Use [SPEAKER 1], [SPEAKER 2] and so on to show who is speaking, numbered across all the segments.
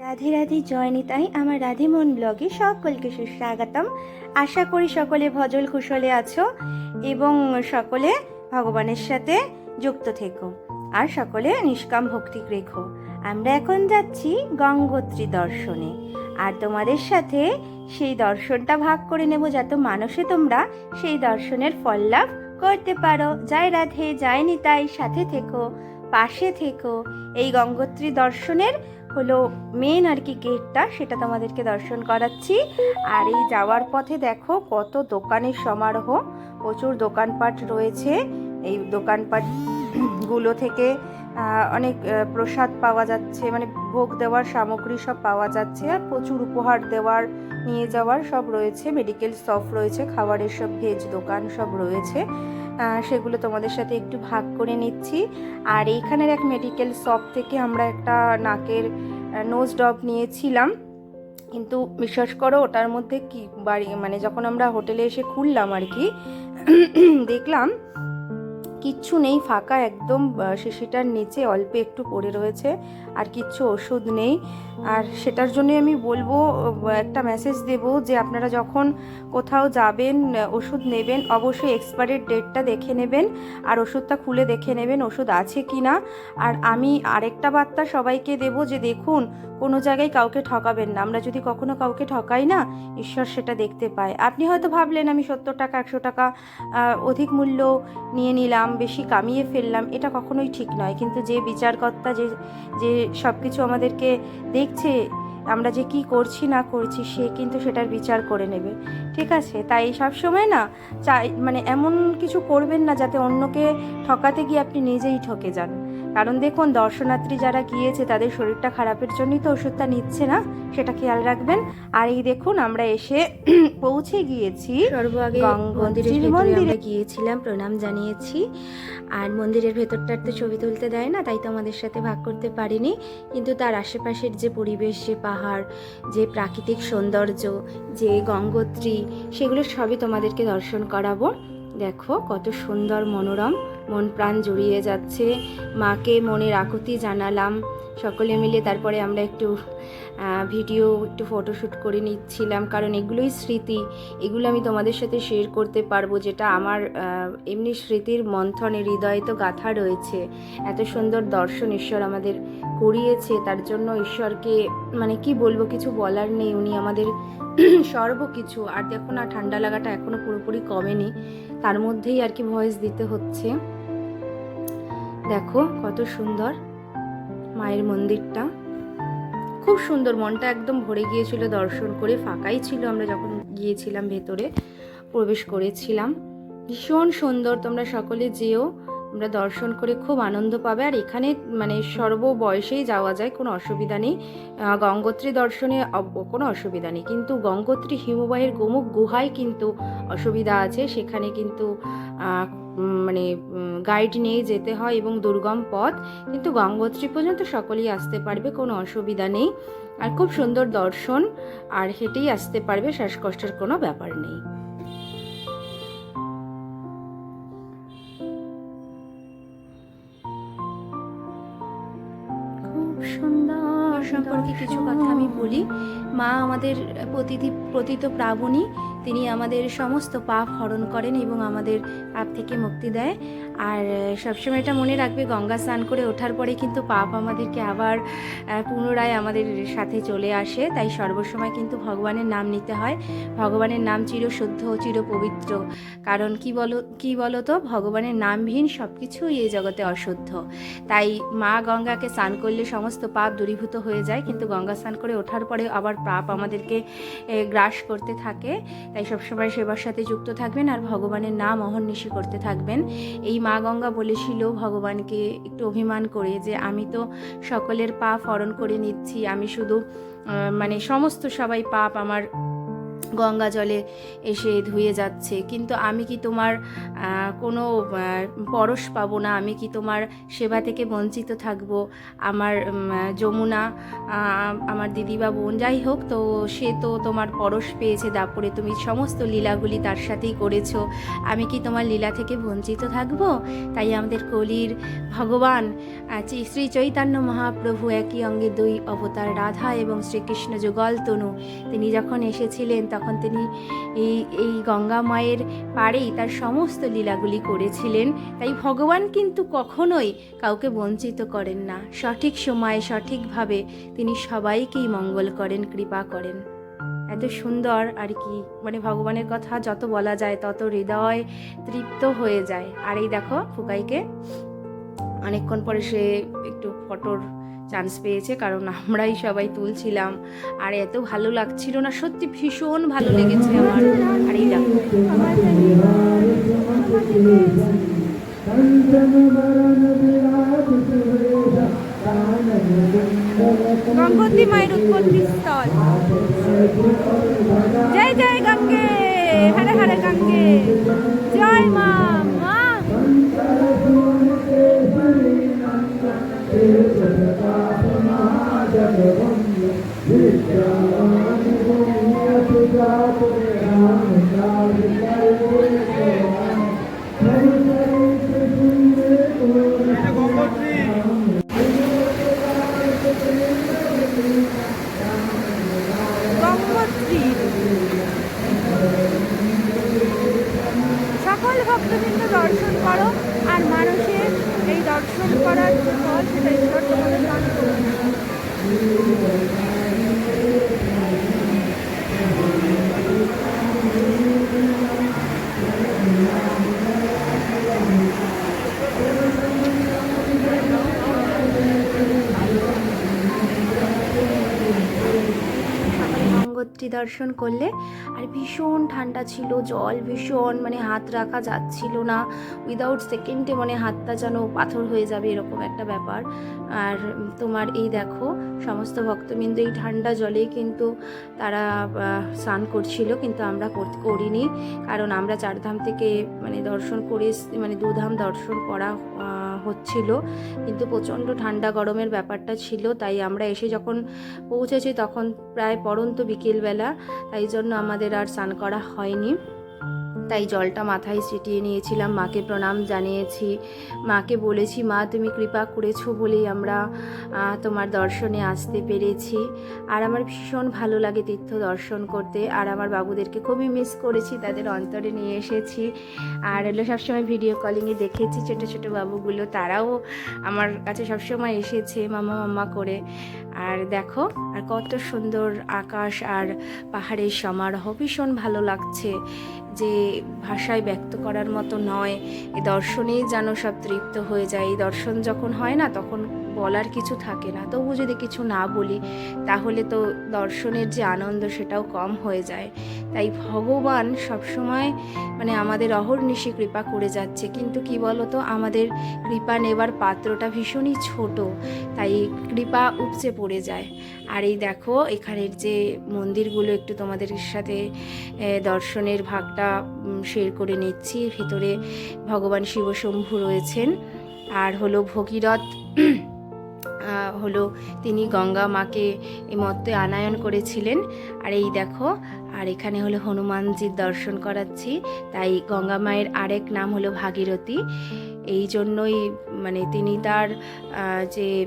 [SPEAKER 1] রাধে রাধে জয়নিতাই আমার রাধে মন ব্লগে সকলকে সুস্বাগতম। আশা করি সকলে ভজল কুশলে আছো এবং সকলে ভগবানের সাথে যুক্ত থেকো আর সকলে নিষ্কাম ভক্তি রেখো। আমরা এখন যাচ্ছি গঙ্গোত্রী দর্শনে আর তোমাদের সাথে সেই দর্শনটা ভাগ করে নেব যাতে মানুষে তোমরা সেই দর্শনের ফল লাভ করতে পারো। জয় রাধে, জয় নিতাই, সাথে থেকো, পাশে থেকো। এই গঙ্গোত্রী দর্শনের হলো মেন আর কি গেটটা সেটা তোমাদেরকে দর্শন করাচ্ছি। আর এই যাওয়ার পথে দেখো কত দোকানের সমারোহ, প্রচুর দোকানপাট রয়েছে। এই দোকানপাটগুলো থেকে অনেক প্রসাদ পাওয়া যাচ্ছে মানে ভোগ দেওয়ার সামগ্রী সব পাওয়া যাচ্ছে, আর প্রচুর উপহার দেওয়ার, নিয়ে যাওয়ার সব রয়েছে। মেডিকেল শপ রয়েছে, খাবারের সব ভেজ দোকান সব রয়েছে। সেগুলো তোমাদের সাথে একটু ভাগ করে নিচ্ছি। আর এইখানের এক মেডিকেল শপ থেকে আমরা একটা নাকের নোজ ড্রপ নিয়েছিলাম। কিন্তু বিশ্বাস করো, ওটার মধ্যে কি বাড়ি মানে যখন আমরা হোটেলে এসে খুললাম আর কি, দেখলাম কিচ্ছু নেই, ফাঁকা একদম শিশিটার নিচে অল্প একটু পড়ে রয়েছে। আর কিচ্ছু ওষুধ নেই। আর সেটার জন্য আমি বলব একটা মেসেজ দেব যে আপনারা যখন কোথাও যাবেন ওষুধ নেবেন, অবশ্যই এক্সপায়ারের ডেটটা দেখে নেবেন আর ওষুধটা খুলে দেখে নেবেন ওষুধ আছে কি না আর আমি আরেকটা বার্তা সবাইকে দেব যে দেখুন, কোনো জায়গায় কাউকে ঠকাবেন না। আমরা যদি কখনো কাউকে ঠকাই না, ঈশ্বর সেটা দেখতে পায়। আপনি হয়তো ভাবলেন, আমি সত্তর টাকা, একশো টাকা অধিক মূল্য নিয়ে নিলাম, বেশি কামিয়ে ফেললাম, এটা কখনোই ঠিক নয়। কিন্তু যে বিচারকর্তা, যে যে সব কিছু আমাদেরকে দেখছে, আমরা যে কি করছি না করছি সে কিন্তু সেটার বিচার করে নেবে। ঠিক আছে? তাই সব সময় না চাই মানে এমন কিছু করবেন না যাতে অন্যকে ঠকাতে গিয়ে আপনি নিজেই ঠকে যান। কারণ দেখুন দর্শনার্থী যারা গিয়েছে তাদের শরীরটা খারাপের জন্যই তো ওষুধটা নিচ্ছে না? সেটা খেয়াল রাখবেন। আর এই দেখুন আমরা এসে পৌঁছে গিয়েছি
[SPEAKER 2] মন্দিরের
[SPEAKER 1] মন্দিরে।
[SPEAKER 2] গিয়েছিলাম প্রণাম জানিয়েছি। আর মন্দিরের ভেতরটার তো ছবি তুলতে দেয় না তাই তো আমাদের সাথে ভাগ করতে পারিনি। কিন্তু তার আশেপাশের যে পরিবেশ যে পাহাড় যে প্রাকৃতিক সৌন্দর্য যে গঙ্গোত্রী সেগুলো সবই তোমাদেরকে দর্শন করাবো। দেখো কত সুন্দর মনোরম। মন প্রাণ জুড়িয়ে যাচ্ছে। মাকে মনের আকুতি জানালাম। সকলে মিলে তারপরে আমরা একটু ভিডিও একটু ফটোশ্যুট করে নিচ্ছিলাম। কারণ এগুলোই স্মৃতি। এগুলো আমি তোমাদের সাথে শেয়ার করতে পারব, যেটা আমার এমনি স্মৃতির মন্থনে হৃদয়ে তো গাথা রয়েছে। এত সুন্দর দর্শন ঈশ্বর আমাদের করিয়েছে। তার জন্য ঈশ্বরকে মানে কি বলব, কিছু বলার নেই। উনি আমাদের সর্বকিছু আর দেখো না, ঠান্ডা লাগাটা এখনও পুরোপুরি কমেনি। তার মধ্যেই আর কি ভয়েস দিতে হচ্ছে। দেখো কত সুন্দর মায়ের মন্দিরটা। খুব সুন্দর, মনটা একদম ভরে গিয়েছিল, দর্শন করে ফাঁকাই ছিল আমরা যখন গিয়েছিলাম ভেতরে, প্রবেশ করেছিলাম। ভীষণ সুন্দর, তোমরা সকলে যেও তোমরা দর্শন করে খুব আনন্দ পাবে। আর এখানে মানে সর্ব বয়সেই যাওয়া যায়, কোনো অসুবিধা নেই। গঙ্গোত্রী দর্শনে কোনো অসুবিধা নেই। কিন্তু গঙ্গোত্রী হিমবাহের গোমুখ গুহায় কিন্তু অসুবিধা আছে। সেখানে কিন্তু মানে গাইড নিয়ে যেতে হয় এবং দুর্গম পথ, কিন্তু গঙ্গোত্রী পর্যন্ত সকলেই আসতে পারবে, কোনো অসুবিধা নেই। আর খুব সুন্দর দর্শন, আর হেঁটেই আসতে পারবে, শ্বাসকষ্টের কোনো ব্যাপার নেই। সম্পর্কে কিছু কথা আমি বলি। মা আমাদের প্রতিটি প্রতীত প্রাবণী। তিনি আমাদের সমস্ত পাপ হরণ করেন এবং আমাদের পাপ থেকে মুক্তি দেয়। আর সবসময় এটা মনে রাখবে, গঙ্গা স্নান করে ওঠার পরে কিন্তু পাপ আমাদেরকে আবার পুনরায় আমাদের সাথে চলে আসে। তাই সর্বসময় কিন্তু ভগবানের নাম নিতে হয়। ভগবানের নাম চির শুদ্ধ চির পবিত্র কারণ কি বলো কি বলো তো ভগবানের নামহীন সব কিছুই এই জগতে অশুদ্ধ। তাই মা গঙ্গাকে স্নান করলে সমস্ত পাপ দূরীভূত হয়ে যায়। কিন্তু গঙ্গা স্নান করে ওঠার পরে আবার পাপ আমাদেরকে গ্রাস করতে থাকে। তাই সবসময় সেবার সাথে যুক্ত থাকবেন আর ভগবানের নাম অহর্নিশি করতে থাকবেন। এই মা গঙ্গা বলেছিল ভগবানকে একটু অভিমান করে যে, আমি তো সকলের পা ফরণ করে নিচ্ছি, আমি শুধু মানে সমস্ত সবাই পাপ আমার গঙ্গা জলে এসে ধুয়ে যাচ্ছে। কিন্তু আমি কি তোমার কোনো পরশ পাবো না? আমি কি তোমার সেবা থেকে বঞ্চিত থাকব? আমার যমুনা আমার দিদি বা বোন যাই হোক, তো সে তো তোমার পরশ পেয়েছে তারপরে তুমি সমস্ত লীলাগুলি তার সাথেই করেছ। আমি কি তোমার লীলা থেকে বঞ্চিত থাকব? তাই আমাদের কলির ভগবান শ্রী- শ্রী চৈতন্য মহাপ্রভু একই অঙ্গে দুই অবতার, রাধা এবং শ্রীকৃষ্ণ যুগল তনু। তিনি যখন এসেছিলেন, তখন তিনি এই এই গঙ্গা মায়ের পাড়েই তার সমস্ত লীলাগুলি করেছিলেন, তাই ভগবান কিন্তু কখনোই কাউকে বঞ্চিত করেন না। সঠিক সময়ে সঠিকভাবে তিনি সবাইকেই মঙ্গল করেন, কৃপা করেন। এত সুন্দর আর কি মানে ভগবানের কথা যত বলা যায় তত হৃদয় তৃপ্ত হয়ে যায়। আর এই দেখো ফুকাইকে, অনেকক্ষণ পরে সে একটু ফটোর চান্স পেয়েছে, কারণ আমরাই সবাই তুলছিলাম। আর এত ভালো লাগছিল না, সত্যি ভীষণ ভালো লেগেছে আমার। আর এই
[SPEAKER 1] গঙ্গোত্রী মায়ের উৎপত্তি স্থল। জয় জয় গঙ্গে। হরে হরে গঙ্গে। জয় মা। Thank you.
[SPEAKER 2] গঙ্গোত্রী দর্শন করলে। আর ভীষণ ঠান্ডা ছিল, জল ভীষণ মানে হাত রাখা যাচ্ছিল না। উইদাউট সেকেন্ডে মানে হাতটা যেন পাথর হয়ে যাবে এরকম একটা ব্যাপার। আর তোমার এই দেখো, সমস্ত ভক্তবৃন্দ এই ঠান্ডা জলে কিন্তু তারা স্নান করছিল, কিন্তু আমরা কর- করিনি। কারণ আমরা চারধাম থেকে মানে দর্শন করে মানে দুধাম দর্শন করা হচ্ছিল, কিন্তু প্রচণ্ড ঠান্ডা গরমের ব্যাপারটা ছিল, তাই আমরা এসে যখন পৌঁছেছি তখন প্রায় পড়ন্ত বিকেলবেলা, তাই জন্য আমাদের আর স্নান করা হয়নি। তাই জলটা মাথায় ছিটিয়ে নিয়েছিলাম। মাকে প্রণাম জানিয়েছি। মাকে বলেছি, মা, তুমি কৃপা করেছ বলেই আমরা তোমার দর্শনে আসতে পেরেছি। আর আমার ভীষণ ভালো লাগে তীর্থ দর্শন করতে। আর আমার বাবুদেরকে খুবই মিস করেছি, তাদের অন্তরে নিয়ে এসেছি। আর হলো সবসময় ভিডিও কলিংয়ে দেখেছি ছোটো ছোটো বাবুগুলো। তারাও আমার কাছে সবসময় এসেছে মামা মামা করে। আর দেখো, আর কত সুন্দর আকাশ আর পাহাড়ের সমারোহ। ভীষণ ভালো লাগছে যে ভাষায় ব্যক্ত করার মতো নয়। এ দর্শনেই যেন সব তৃপ্ত হয়ে যায়। এই দর্শন যখন হয় না, তখন বলার কিছু থাকে না। তবু যদি কিছু না বলি, তাহলে তো দর্শনের যে আনন্দ সেটাও কম হয়ে যায়। তাই ভগবান সবসময় মানে আমাদের অহর্নিশি কৃপা করে যাচ্ছে। কিন্তু কি বলতো, আমাদের কৃপা নেবার পাত্রটা ভীষণই ছোট, তাই কৃপা উপচে পড়ে যায়। আর এই দেখো, এখানের যে মন্দিরগুলো একটু তোমাদের সাথে দর্শনের ভাগটা শেয়ার করে নিচ্ছি। ভেতরে ভগবান শিবশম্ভু রয়েছেন। আর হলো ভগীরথ হলো। তিনি গঙ্গা মাকে মতে আনায়ন করেছিলেন। আর এই দেখো, আর এখানে হলো হনুমানজির দর্শন করাচ্ছি। তাই গঙ্গা মায়ের আরেক নাম হলো ভাগীরথী। এই জন্যই মানে তিনি তার যে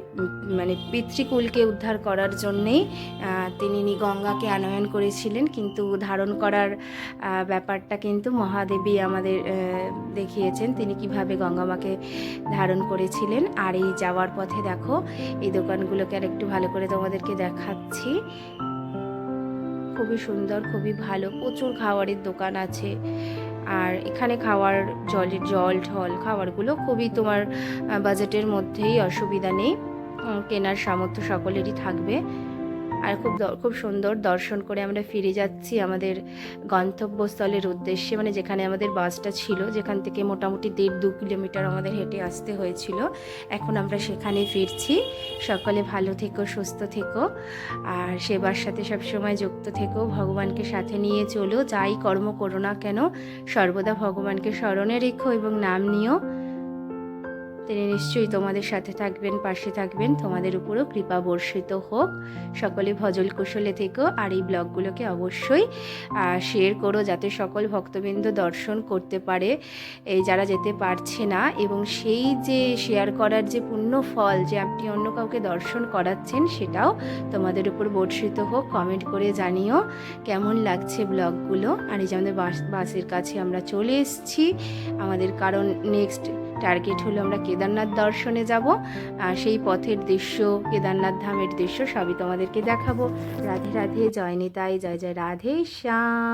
[SPEAKER 2] মানে পিতৃকুলকে উদ্ধার করার জন্যেই তিনি গঙ্গাকে আনয়ন করেছিলেন। কিন্তু ধারণ করার ব্যাপারটা কিন্তু মহাদেবী আমাদের দেখিয়েছেন তিনি কীভাবে গঙ্গামাকে ধারণ করেছিলেন। আর এই যাওয়ার পথে দেখো, এই দোকানগুলোকে আর একটু ভালো করে তোমাদেরকে দেখাচ্ছি। খুবই সুন্দর, খুবই ভালো, প্রচুর খাবারের দোকান আছে। আর এখানে খাওয়ার জলের জল, ঢল খাওয়ারগুলো খুবই তোমার বাজেটের মধ্যেই অসুবিধা নেই। কেনার সামর্থ্য সকলেরই থাকবে। আর খুব খুব সুন্দর দর্শন করে আমরা ফিরে যাচ্ছি আমাদের গন্তব্যস্থলের উদ্দেশ্যে মানে যেখানে আমাদের বাসটা ছিল, যেখান থেকে মোটামুটি দেড় দু কিলোমিটার আমাদের হেঁটে আসতে হয়েছিল। এখন আমরা সেখানে ফিরছি। সকলে ভালো থেকো, সুস্থ থেকো, আর সেবার সাথে সবসময় যুক্ত থেকো। ভগবানকে সাথে নিয়ে চলো, যাই কর্ম করো না কেন, সর্বদা ভগবানকে স্মরণে রেখো এবং নাম নিও। তিনি নিশ্চয়ই তোমাদের সাথে থাকবেন, পাশে থাকবেন। তোমাদের উপরও কৃপা বর্ষিত হোক। সকলে ভজল কুশলে থেকো আর এই ব্লগগুলোকে অবশ্যই শেয়ার করো যাতে সকল ভক্তবৃন্দ দর্শন করতে পারে, এই যারা যেতে পারছে না। এবং সেই যে শেয়ার করার যে পুণ্য ফল যে আপনি অন্য কাউকে দর্শন করাচ্ছেন, সেটাও তোমাদের উপর বর্ষিত হোক। কমেন্ট করে জানিও কেমন লাগছে ব্লগগুলো। আর এই যে আমাদের বাস বাসের কাছে আমরা চলে এসেছি। আমাদের কারণ নেক্সট টার্গেট হলো আমরা কেদারনাথ দর্শনে যাব। সেই পথের দৃশ্য, কেদারনাথ ধামের দৃশ্য সবই তোমাদেরকে দেখাবো। রাধে রাধে, জয় নিতাই, জয় জয় রাধে, শ্যাম।